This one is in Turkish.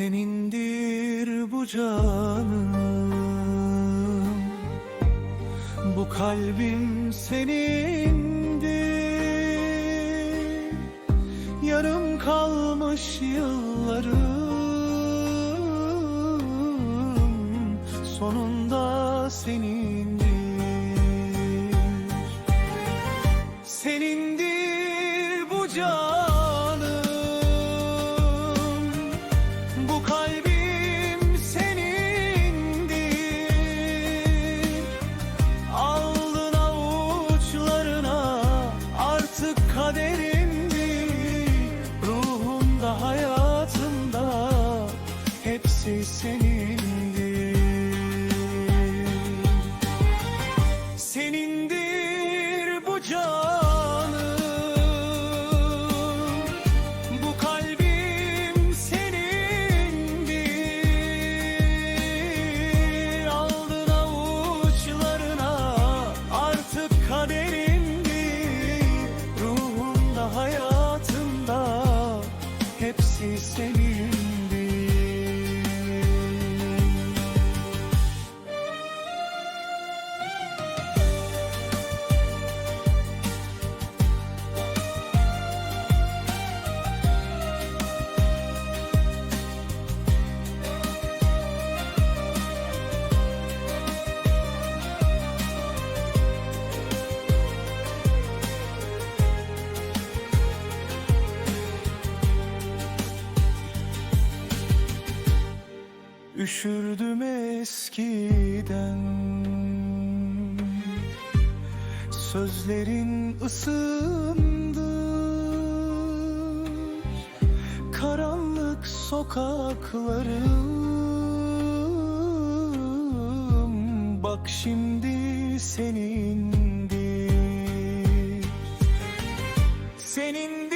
Senindir bu canım. Bu kalbim senindir. Yarım kalmış yıllarım Sonunda senindir. Senindir bu canım kaderimdir Ruhumda hayatımda hepsi senindir Üşürdüm eskiden. Sözlerin ısındı. Karanlık sokaklarım. Bak şimdi senindir. Senin